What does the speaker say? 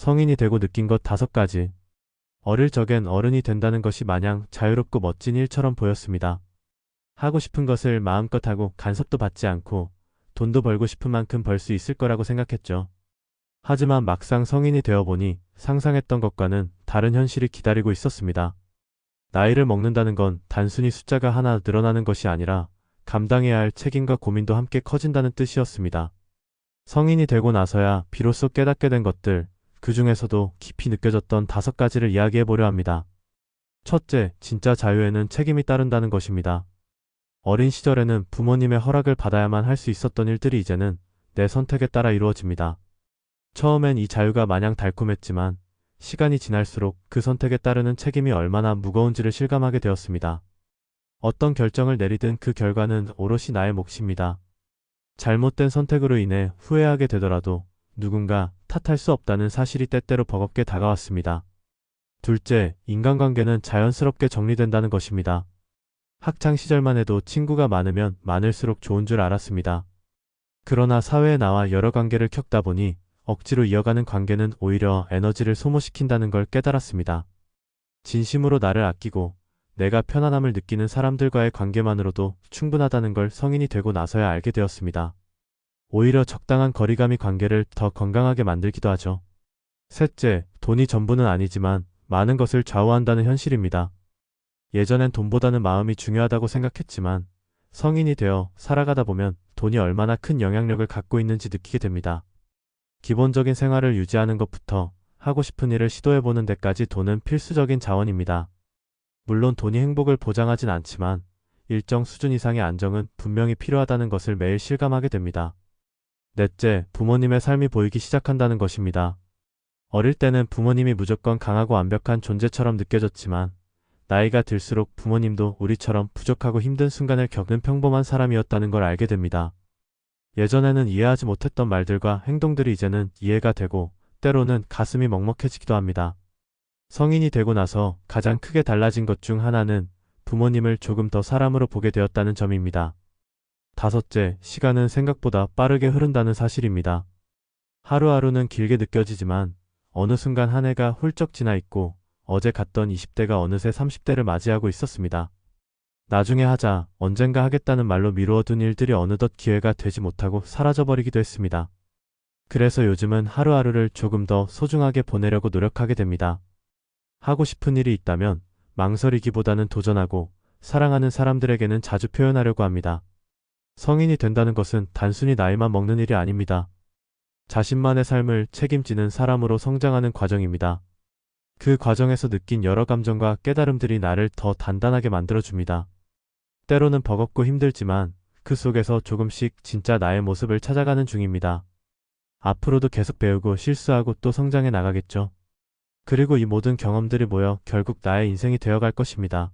성인이 되고 느낀 것 다섯 가지. 어릴 적엔 어른이 된다는 것이 마냥 자유롭고 멋진 일처럼 보였습니다. 하고 싶은 것을 마음껏 하고 간섭도 받지 않고 돈도 벌고 싶은 만큼 벌 수 있을 거라고 생각했죠. 하지만 막상 성인이 되어 보니 상상했던 것과는 다른 현실이 기다리고 있었습니다. 나이를 먹는다는 건 단순히 숫자가 하나 늘어나는 것이 아니라 감당해야 할 책임과 고민도 함께 커진다는 뜻이었습니다. 성인이 되고 나서야 비로소 깨닫게 된 것들, 그 중에서도 깊이 느껴졌던 다섯 가지를 이야기해 보려 합니다. 첫째, 진짜 자유에는 책임이 따른다는 것입니다. 어린 시절에는 부모님의 허락을 받아야만 할 수 있었던 일들이 이제는 내 선택에 따라 이루어집니다. 처음엔 이 자유가 마냥 달콤했지만 시간이 지날수록 그 선택에 따르는 책임이 얼마나 무거운지를 실감하게 되었습니다. 어떤 결정을 내리든 그 결과는 오롯이 나의 몫입니다. 잘못된 선택으로 인해 후회하게 되더라도 누군가 탓할 수 없다는 사실이 때때로 버겁게 다가왔습니다. 둘째, 인간관계는 자연스럽게 정리된다는 것입니다. 학창 시절만 해도 친구가 많으면 많을수록 좋은 줄 알았습니다. 그러나 사회에 나와 여러 관계를 겪다 보니 억지로 이어가는 관계는 오히려 에너지를 소모시킨다는 걸 깨달았습니다. 진심으로 나를 아끼고 내가 편안함을 느끼는 사람들과의 관계만으로도 충분하다는 걸 성인이 되고 나서야 알게 되었습니다. 오히려 적당한 거리감이 관계를 더 건강하게 만들기도 하죠. 셋째, 돈이 전부는 아니지만 많은 것을 좌우한다는 현실입니다. 예전엔 돈보다는 마음이 중요하다고 생각했지만 성인이 되어 살아가다 보면 돈이 얼마나 큰 영향력을 갖고 있는지 느끼게 됩니다. 기본적인 생활을 유지하는 것부터 하고 싶은 일을 시도해보는 데까지 돈은 필수적인 자원입니다. 물론 돈이 행복을 보장하진 않지만 일정 수준 이상의 안정은 분명히 필요하다는 것을 매일 실감하게 됩니다. 넷째, 부모님의 삶이 보이기 시작한다는 것입니다. 어릴 때는 부모님이 무조건 강하고 완벽한 존재처럼 느껴졌지만 나이가 들수록 부모님도 우리처럼 부족하고 힘든 순간을 겪는 평범한 사람이었다는 걸 알게 됩니다. 예전에는 이해하지 못했던 말들과 행동들이 이제는 이해가 되고 때로는 가슴이 먹먹해지기도 합니다. 성인이 되고 나서 가장 크게 달라진 것 중 하나는 부모님을 조금 더 사람으로 보게 되었다는 점입니다. 다섯째, 시간은 생각보다 빠르게 흐른다는 사실입니다. 하루하루는 길게 느껴지지만 어느 순간 한 해가 훌쩍 지나 있고 어제 갔던 20대가 어느새 30대를 맞이하고 있었습니다. 나중에 하자, 언젠가 하겠다는 말로 미루어둔 일들이 어느덧 기회가 되지 못하고 사라져버리기도 했습니다. 그래서 요즘은 하루하루를 조금 더 소중하게 보내려고 노력하게 됩니다. 하고 싶은 일이 있다면 망설이기보다는 도전하고 사랑하는 사람들에게는 자주 표현하려고 합니다. 성인이 된다는 것은 단순히 나이만 먹는 일이 아닙니다. 자신만의 삶을 책임지는 사람으로 성장하는 과정입니다. 그 과정에서 느낀 여러 감정과 깨달음들이 나를 더 단단하게 만들어줍니다. 때로는 버겁고 힘들지만 그 속에서 조금씩 진짜 나의 모습을 찾아가는 중입니다. 앞으로도 계속 배우고 실수하고 또 성장해 나가겠죠. 그리고 이 모든 경험들이 모여 결국 나의 인생이 되어갈 것입니다.